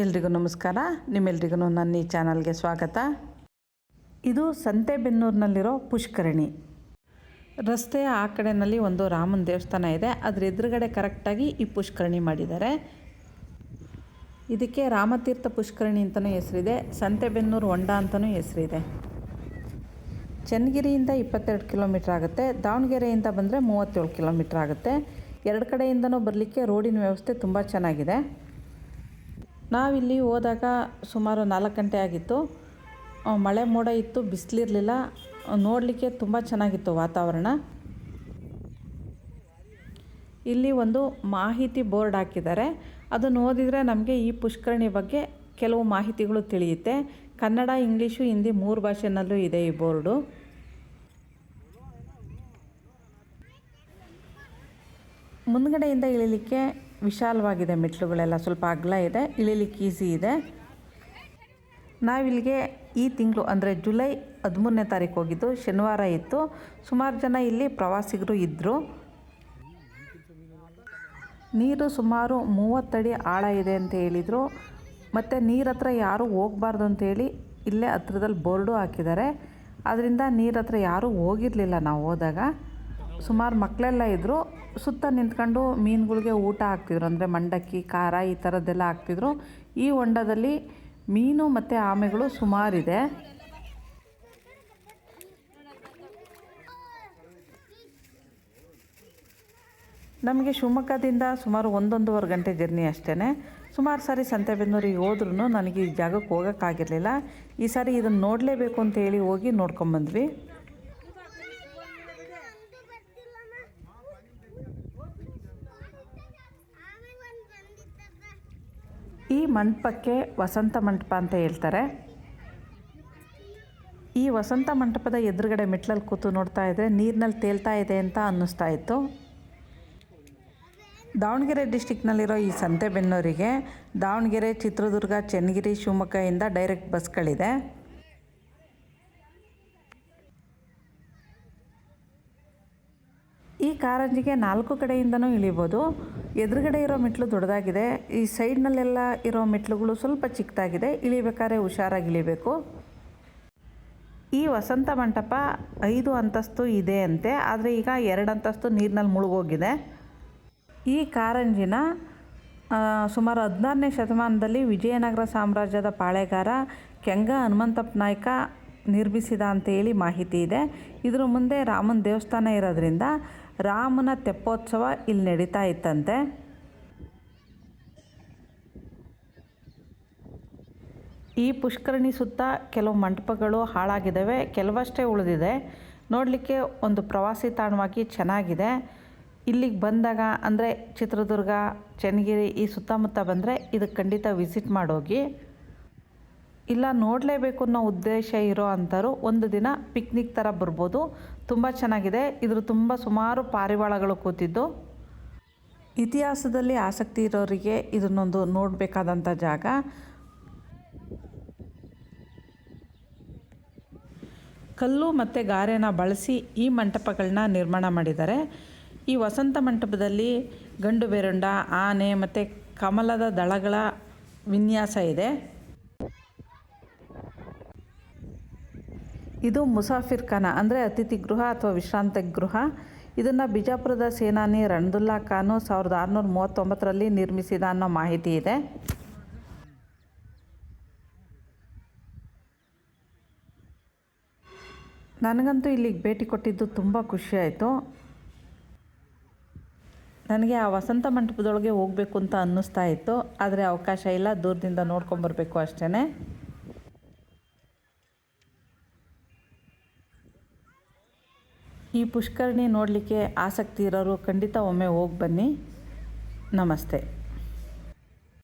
ಎಲ್ರಿಗೂ ನಮಸ್ಕಾರ. ನಿಮ್ಮೆಲ್ರಿಗೂ ನನ್ನ ಈ ಚಾನಲ್ಗೆ ಸ್ವಾಗತ. ಇದು ಸಂತೆಬೆನ್ನೂರಿನಲ್ಲಿರೋ ಪುಷ್ಕರಣಿ. ರಸ್ತೆಯ ಆ ಕಡೆಯಲ್ಲಿ ಒಂದು ರಾಮನ ದೇವಸ್ಥಾನ ಇದೆ. ಅದರ ಎದುರುಗಡೆ ಕರೆಕ್ಟಾಗಿ ಈ ಪುಷ್ಕರಣಿ ಮಾಡಿದ್ದಾರೆ. ಇದಕ್ಕೆ ರಾಮತೀರ್ಥ ಪುಷ್ಕರಣಿ ಅಂತಲೂ ಹೆಸರಿದೆ. ಸಂತೆಬೆನ್ನೂರು ಹೊಂಡ ಅಂತಲೂ ಹೆಸರಿದೆ. ಚನ್ನಗಿರಿಯಿಂದ ಇಪ್ಪತ್ತೆರಡು ಕಿಲೋಮೀಟ್ರ್ ಆಗುತ್ತೆ. ದಾವಣಗೆರೆಯಿಂದ ಬಂದರೆ ಮೂವತ್ತೇಳು ಕಿಲೋಮೀಟ್ರ್ ಆಗುತ್ತೆ. ಎರಡು ಕಡೆಯಿಂದನೂ ಬರಲಿಕ್ಕೆ ರೋಡಿನ ವ್ಯವಸ್ಥೆ ತುಂಬ ಚೆನ್ನಾಗಿದೆ. ನಾವಿಲ್ಲಿ ಹೋದಾಗ ಸುಮಾರು ನಾಲ್ಕು ಗಂಟೆ ಆಗಿತ್ತು. ಮಳೆ ಮೋಡ ಇತ್ತು, ಬಿಸಿಲಿರಲಿಲ್ಲ. ನೋಡಲಿಕ್ಕೆ ತುಂಬ ಚೆನ್ನಾಗಿತ್ತು ವಾತಾವರಣ. ಇಲ್ಲಿ ಒಂದು ಮಾಹಿತಿ ಬೋರ್ಡ್ ಹಾಕಿದ್ದಾರೆ. ಅದನ್ನು ಓದಿದರೆ ನಮಗೆ ಈ ಪುಷ್ಕರಣಿ ಬಗ್ಗೆ ಕೆಲವು ಮಾಹಿತಿಗಳು ತಿಳಿಯುತ್ತೆ. ಕನ್ನಡ, ಇಂಗ್ಲೀಷು, ಹಿಂದಿ ಮೂರು ಭಾಷೆನಲ್ಲೂ ಇದೆ ಈ ಬೋರ್ಡು. ಮುಂದ್ಗಡೆಯಿಂದ ಇಳಿಲಿಕ್ಕೆ ವಿಶಾಲವಾಗಿದೆ ಮೆಟ್ಲುಗಳೆಲ್ಲ ಸ್ವಲ್ಪ ಅಗಲ ಇದೆ, ಇಳಿಲಿಕ್ಕೆ ಈಸಿ ಇದೆ. ನಾವಿಲ್ಲಿಗೆ ಈ ತಿಂಗಳು ಅಂದರೆ ಜುಲೈ ಹದಿಮೂರನೇ ತಾರೀಕು ಹೋಗಿದ್ದು, ಶನಿವಾರ ಇತ್ತು. ಸುಮಾರು ಜನ ಇಲ್ಲಿ ಪ್ರವಾಸಿಗರು ಇದ್ದರು ನೀರು ಸುಮಾರು ಮೂವತ್ತಡಿ ಆಳ ಇದೆ ಅಂತ ಹೇಳಿದರು. ಮತ್ತು ನೀರ ಹತ್ರ ಯಾರೂ ಹೋಗಬಾರ್ದು ಅಂತೇಳಿ ಇಲ್ಲೇ ಹತ್ರದಲ್ಲಿ ಬೋರ್ಡು ಹಾಕಿದ್ದಾರೆ. ಅದರಿಂದ ನೀರ ಹತ್ರ ಯಾರೂ ಹೋಗಿರಲಿಲ್ಲ ನಾವು ಹೋದಾಗ. ಸುಮಾರು ಮಕ್ಕಳೆಲ್ಲ ಇದ್ದರು ಸುತ್ತ ನಿಂತ್ಕೊಂಡು ಮೀನುಗಳಿಗೆ ಊಟ ಹಾಕ್ತಿದ್ರು, ಅಂದರೆ ಮಂಡಕ್ಕಿ, ಖಾರ ಈ ಥರದ್ದೆಲ್ಲ ಹಾಕ್ತಿದ್ರು. ಈ ಹೊಂಡದಲ್ಲಿ ಮೀನು ಮತ್ತು ಆಮೆಗಳು ಸುಮಾರಿದೆ. ನಮಗೆ ಶಿವಮೊಗ್ಗದಿಂದ ಸುಮಾರು ಒಂದೊಂದೂವರೆ ಗಂಟೆ ಜರ್ನಿ ಅಷ್ಟೇ ಸುಮಾರು ಸಾರಿ ಸಂತೆಬೆನ್ನೂರಿಗೆ ಹೋದ್ರೂ ನನಗೆ ಈ ಜಾಗಕ್ಕೆ ಹೋಗೋಕ್ಕಾಗಿರಲಿಲ್ಲ. ಈ ಸಾರಿ ಇದನ್ನು ನೋಡಲೇಬೇಕು ಅಂತ ಹೇಳಿ ಹೋಗಿ ನೋಡ್ಕೊಂಬಂದ್ವಿ. ಈ ಮಂಟಪಕ್ಕೆ ವಸಂತ ಮಂಟಪ ಅಂತ ಹೇಳ್ತಾರೆ. ಈ ವಸಂತ ಮಂಟಪದ ಎದುರುಗಡೆ ಮೆಟ್ಲಲ್ಲಿ ಕೂತು ನೋಡ್ತಾ ಇದ್ದರೆ ನೀರಿನಲ್ಲಿ ತೇಲ್ತಾ ಇದೆ ಅಂತ ಅನ್ನಿಸ್ತಾ ಇತ್ತು. ದಾವಣಗೆರೆ ಡಿಸ್ಟಿಕ್ನಲ್ಲಿರೋ ಈ ಸಂತೆಬೆನ್ನೂರಿಗೆ ದಾವಣಗೆರೆ ಚಿತ್ರದುರ್ಗ, ಚನ್ನಗಿರಿ, ಶಿವಮೊಗ್ಗದಿಂದ ಡೈರೆಕ್ಟ್ ಬಸ್ಗಳಿದೆ. ಈ ಕಾರಂಜಿಗೆ ನಾಲ್ಕು ಕಡೆಯಿಂದನೂ ಇಳಿಬೋದು. ಎದುರುಗಡೆ ಇರೋ ಮೆಟ್ಲು ದೊಡ್ಡದಾಗಿದೆ. ಈ ಸೈಡ್ನಲ್ಲೆಲ್ಲ ಇರೋ ಮೆಟ್ಲುಗಳು ಸ್ವಲ್ಪ ಚಿಕ್ಕದಾಗಿದೆ. ಇಳಿಬೇಕಾದ್ರೆ ಹುಷಾರಾಗಿ ಇಳಿಬೇಕು. ಈ ವಸಂತ ಮಂಟಪ ಐದು ಅಂತಸ್ತು ಇದೆ ಅಂತೆ. ಆದರೆ ಈಗ ಎರಡು ಅಂತಸ್ತು ನೀರಿನಲ್ಲಿ ಮುಳುಗೋಗಿದೆ. ಈ ಕಾರಂಜಿನ ಸುಮಾರು ಹದಿನಾರನೇ ಶತಮಾನದಲ್ಲಿ ವಿಜಯನಗರ ಸಾಮ್ರಾಜ್ಯದ ಪಾಳೆಗಾರ ಕೆಂಗ ಹನುಮಂತಪ್ಪ ನಾಯ್ಕ ನಿರ್ಮಿಸಿದ ಅಂತ ಹೇಳಿ ಮಾಹಿತಿ ಇದೆ. ಇದರ ಮುಂದೆ ರಾಮನ ದೇವಸ್ಥಾನ ಇರೋದ್ರಿಂದ ರಾಮನ ತೆಪ್ಪೋತ್ಸವ ಇಲ್ಲಿ ನಡೀತಾ ಇತ್ತಂತೆ. ಈ ಪುಷ್ಕರಣಿ ಸುತ್ತ ಕೆಲವು ಮಂಟಪಗಳು ಹಾಳಾಗಿದ್ದಾವೆ, ಕೆಲವಷ್ಟೇ ಉಳಿದಿದೆ. ನೋಡಲಿಕ್ಕೆ ಒಂದು ಪ್ರವಾಸಿ ತಾಣವಾಗಿ ಚೆನ್ನಾಗಿದೆ. ಇಲ್ಲಿಗೆ ಬಂದಾಗ ಅಂದರೆ ಚಿತ್ರದುರ್ಗ, ಚನ್ನಗಿರಿ ಈ ಸುತ್ತಮುತ್ತ ಬಂದರೆ ಇದಕ್ಕೆ ಖಂಡಿತ ವಿಸಿಟ್ ಮಾಡೋಗಿ. ಇಲ್ಲ ನೋಡಲೇಬೇಕು ಅನ್ನೋ ಉದ್ದೇಶ ಇರೋ ಅಂಥವ್ರು ಒಂದು ದಿನ ಪಿಕ್ನಿಕ್ ಥರ ಬರ್ಬೋದು. ತುಂಬ ಚೆನ್ನಾಗಿದೆ. ಇದ್ರ ತುಂಬ ಸುಮಾರು ಪಾರಿವಾಳಗಳು ಕೂತಿದ್ದು. ಇತಿಹಾಸದಲ್ಲಿ ಆಸಕ್ತಿ ಇರೋರಿಗೆ ಇದನ್ನೊಂದು ನೋಡಬೇಕಾದಂಥ ಜಾಗ. ಕಲ್ಲು ಮತ್ತು ಗಾರೆನ ಬಳಸಿ ಈ ಮಂಟಪಗಳನ್ನ ನಿರ್ಮಾಣ ಮಾಡಿದ್ದಾರೆ. ಈ ವಸಂತ ಮಂಟಪದಲ್ಲಿ ಗಂಡು ಬೇರುಂಡ, ಆನೆ ಮತ್ತು ಕಮಲದ ದಳಗಳ ವಿನ್ಯಾಸ ಇದೆ. ಇದು ಮುಸಾಫಿರ್ ಖಾನ ಅಂದರೆ ಅತಿಥಿ ಗೃಹ ಅಥವಾ ವಿಶ್ರಾಂತಿ ಗೃಹ. ಇದನ್ನು ಬಿಜಾಪುರದ ಸೇನಾನಿ ರಣದುಲ್ಲಾ ಖಾನು ಸಾವಿರದ ಆರುನೂರ ಮೂವತ್ತೊಂಬತ್ತರಲ್ಲಿ ನಿರ್ಮಿಸಿದ ಅನ್ನೋ ಮಾಹಿತಿ ಇದೆ. ನನಗಂತೂ ಇಲ್ಲಿಗೆ ಭೇಟಿ ಕೊಟ್ಟಿದ್ದು ತುಂಬ ಖುಷಿಯಾಯಿತು ನನಗೆ ಆ ವಸಂತ ಮಂಟಪದೊಳಗೆ ಹೋಗಬೇಕು ಅಂತ ಅನ್ನಿಸ್ತಾ ಇತ್ತು, ಆದರೆ ಅವಕಾಶ ಇಲ್ಲ, ದೂರದಿಂದ ನೋಡ್ಕೊಂಬರ್ಬೇಕು ಅಷ್ಟೇ ಈ ಪುಷ್ಕರಣಿ ನೋಡಲಿಕ್ಕೆ ಆಸಕ್ತಿ ಇರೋರು ಖಂಡಿತ ಒಮ್ಮೆ ಹೋಗಿ ಬನ್ನಿ. ನಮಸ್ತೆ.